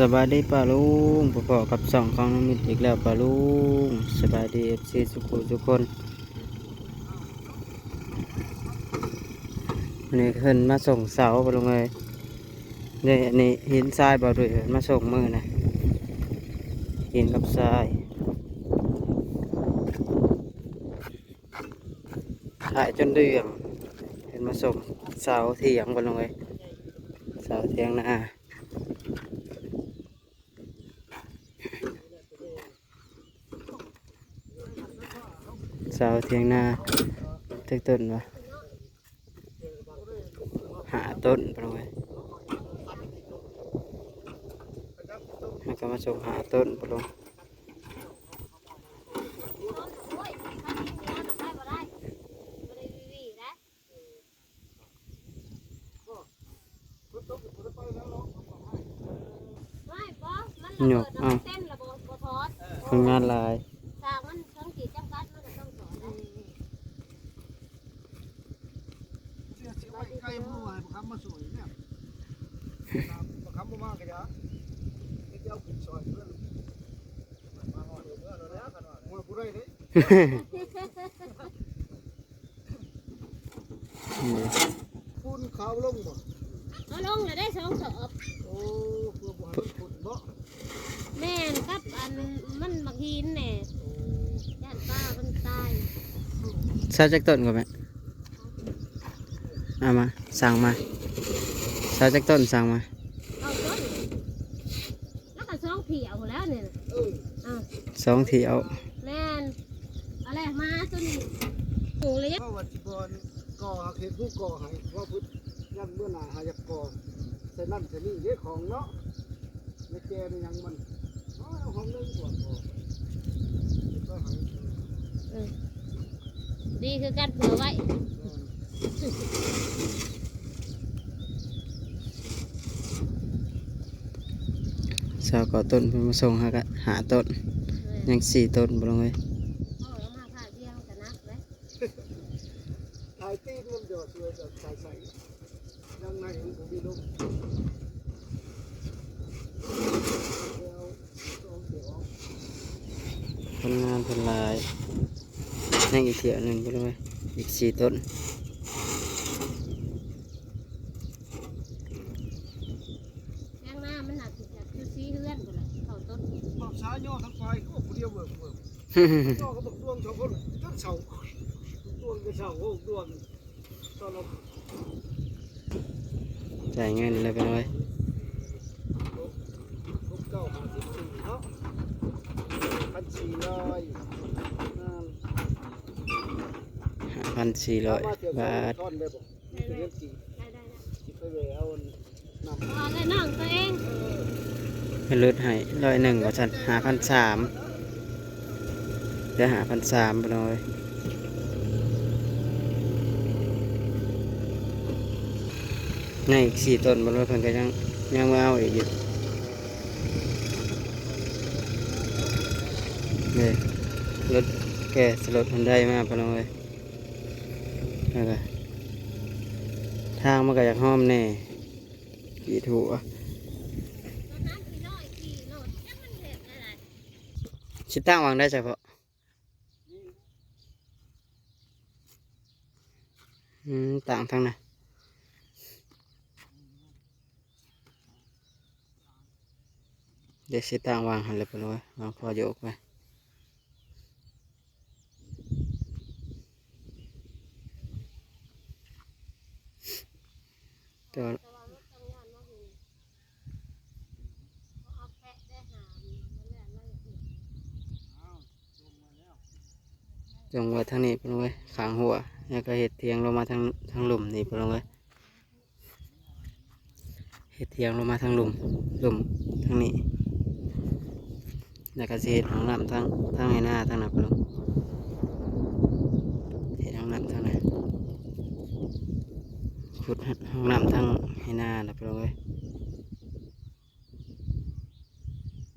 สบายดีป่าลุงประกอบกับสองของน้องมิตรอีกแล้วป่าลุงสบายดีเอฟซีสุขุทุกคนนนี้ขึ้นมาส่งเสาไปลงเลยนี่อันนี้หินทรายบ่ด้วยมาส่งมือนะหินกับทรายถ่ายจนเดือมเห็นมาส่งเสาเถียงไปลงเลยเสาเถียงนะ เสาเทียงนาตึกต้นวะหาต้นไปเลยมันก็มาส่งหาต้นไปลงหยกเอาคนงานหลาย ปูนขาวลงบ่เอาลงเลยได้สองสอบโอ้เพื่อบ่ให้ขุดบ่แม่นครับอันมันบักหินแน่ย่านป้ามันตายซาจากต้นก่อนไหมเอามาสั่งมาซาจากต้นสั่งมาต้นแล้วก็สองเผียวแล้วเนี่ย เออ อ่า สองทีเอาแม่นเอะไรมาตัวนี้หมูเล็กเข้าวัดสิบอนก่อหักเห็ดผู้ก่อให้ว่าพุทธยันเมื่อหน้าหาอยากก่อใส่นั่นใส่นี่เด้ของเนาะในแกนี่ยังมันเอาเอาของนึงก่อนก่อก็ให้ดีคือการเผื่อไว้สาวก่อต้นเพิ่นมาส่งหากะหาต้น ยังสี่ต้นบ่ลงเลย เอาแล้วมาผ่าเบี้ยงกันนักเลย ถ่ายตีนมันเดือดเลยแบบใส่ใส่ยังไงมันก็มีลมแล้วสองเสียว คนงานคนหลายยังอีกเที่ยวหนึ่งบ่ลงเลยอีกสี่ต้น ตอนเรา จ่ายเงินเลยไปเลย ครบเก้าห้าสิบสี่เนาะพันสี่ร้อยนั่น ห้าพันสี่ร้อย มาเที่ยว บาท ทอนได้บอกมีแต่เงินกี่ ได้ได้ได้ ที่ไปเลยเอานำ เอาเลยน้องตัวเอง ให้ลดให้ร้อยหนึ่งว่าฉันหาพันสาม เดี๋ยวหาพันสามไปเลยในอีกสี่ต้นบนรถเพิ่นก็ยังยังมาเอาอีกอยู่เนี่ยรถแกสรถมันได้มากไปเลยนั่นแหละทางมันก็อยากห้อมแน่กี่ถูกรถน้ำขี่น้อยขี่โลดตั้งวางได้เฉพาะ อืมต่างทั้งนั้นเดี๋ยวชิตั้งวางหันเลยไปเลยวางพอโยกไปตัวแต่ว่างนมาหูเปะได้หามันแหลมมาอย่างนี้จงไว้ทางนี้ไปเลยขางหัว แล้วก็เห็ดเทียงลงมาทางทางหลุมนี่ไปเลยเห็ดเทียงลงมาทางหลุมหลุมทางนี้แล้วก็เห็ดห้องน้ำทางทางห้หน้าทางนั้นไปลงเห็ดห้องน้ำทางนั้นขุดห้องน้ำทางห้หน้าไปลงเลย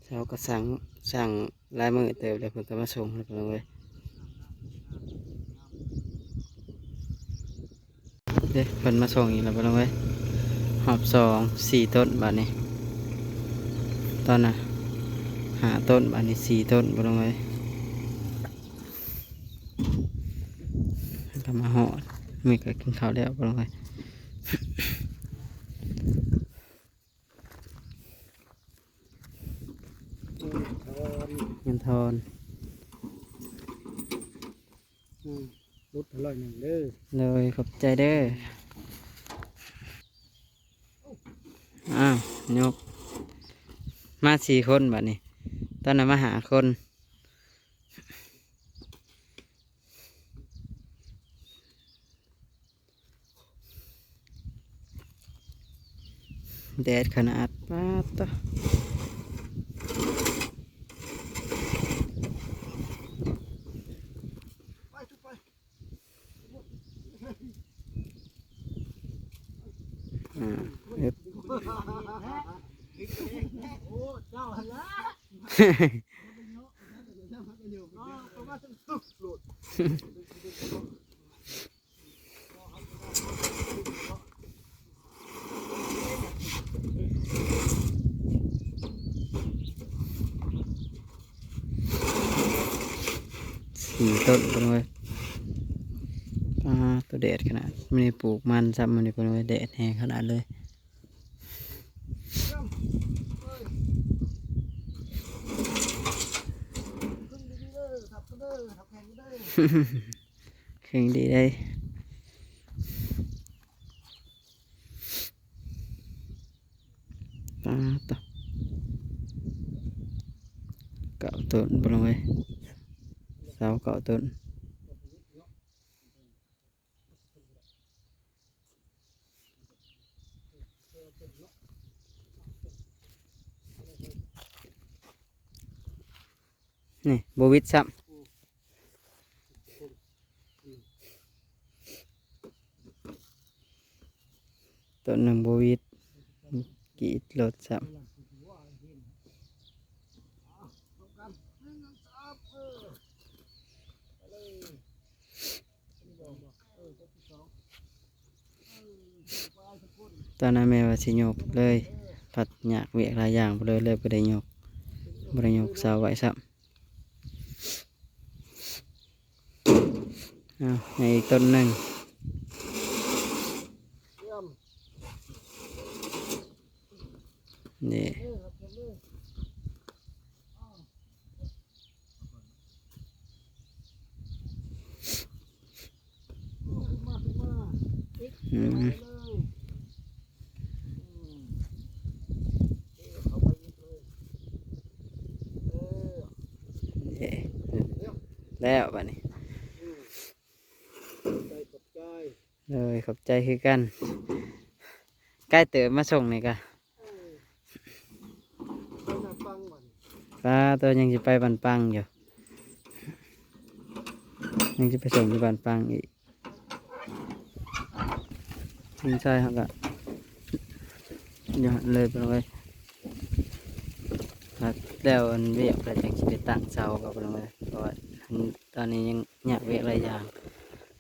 เช้าก็สั่งสั่งลายมือเติบแล้วเพิ่นก็มาส่งแล้วไปลงเลย ด้เพิ่นมาส่งอีกแล้วไปลงเลยหอบสองสี่ต้นบาทนี้ตอนน่ะหาต้นบานนี้สี่ต้นบ่ลงไว้ก็มาหอดมีก็กินข้าวแล้วบ่ลงไว้อืมทอนเงินทอนอืม รุดอร่อยหนึ่งเด้อเลยขอบใจเด้ออ้าวยก มาสี่คนบัดนี้ ตอนนั้นมาหาคน แดดขนาดป้าดตะ ไปทุกไป อ่าเอ็บ โอ้เจ้าหันละอ๋อประมาณ สี่ต้นกันเลยป้าตัวแดดขนาดไม่ได้ปลูกมันซ้ำมันนี่กันเลยแดดแห้งขนาดเลย ขึ้นดีๆเด้อทับกันเด้อทับแข่ง กันเด้อแข็งดีได้ป้าดตะเก่า ต้นไปลงเลยเสาเก่าต้นนี่บวิดซ้ำต้นหนึ่งบวิดกีดรถซ้กันหนึ่งสามตอนำตอนนั้นแม่ว่าสิโยกเลยผัดหยากเวียกหลายอย่างไปเลยเลยไปได้โยกไปได้ยกสาวไว้ซ้ำเอาวในอีกต้นหนึ่ง เยี่ยม นี่ เออครับเยี่ยมเลยอ้าวขึ้นมาขึ้นมาติ๊ก อืม ไปเลยอืมเออเข้าไปอีกเลยเอ อนี่แล้วบัดนี้อืมใจกับใจเลยขอบใจคือกันใกล้เติมมาส่งนี่กะปหน้าฟังมันป้าตัวยังจะไปบันปังอยู่ยังจะไปส่งที่บันปังอีก ทิ้งใช่ครับกะเดี๋ยวเลยไปเลยครับแล้วอันเวียกเราจะไปตั้งเสากับไปเลยเพราะว่าตอนนี้ยังอยากเวียกหลายอย่าง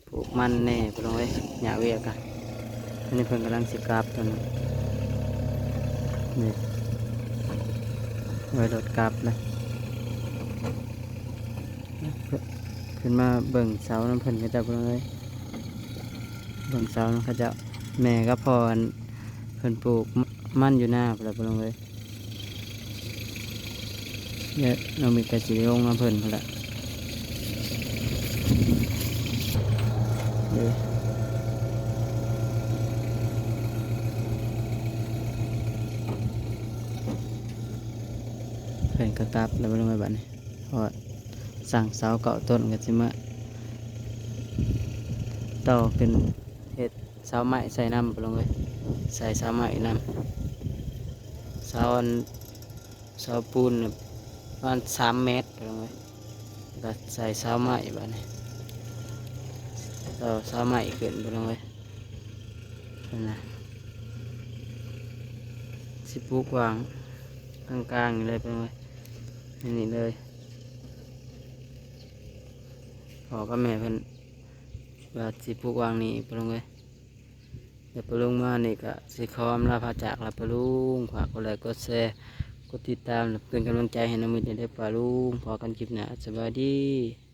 ปลูกมันแน่ไปเลยอยากเวียกกันอันนี้เพิ่นกำลังสิกลับตอนนี้นี่ไว้รถกลับนะขึ้นมาเบิ่งเสาน้ำเพิ่นก็จะไปเลยเบิ่งเสาน้ำเขาเจะ แม่ก็พออันเพิ่นปลูกมั่นอยู่หน้าไปแล้วไปเลยเนี่ยเรามีกระสีลงน้ำเพิ่นไปละเด้อเพิ่นก็กลับแล้วบ่ลงไปบัดนี้เพราะสั่งเสาเก่าต้นก็สิมาต่อเป็น สาวไม้ใส่น้ำไปลงเลยใส่สาวไม้น้ำสาอันสาวปูนประมาณสามเมตรไปลงเลยก็ใส่สาวไม้บัดนี้ต่อเสาวไม้ขึ้นไปลงเลยนะสิบปลูกวางกลางๆนี่เลยไปเลยนี่เลยพอก็แม่เพิ่นว่าสิบปลูกวางนี่ปลงเลย เดี๋ยวปลุงมานี่ก็สิคอมลาพาจากลาปลุงฝากกดไลค์กดแชร์กดติดตามเป็นกำลังใจให้น้องมิตรได้ปลุงพอกันคลิปหน้าสวัสดี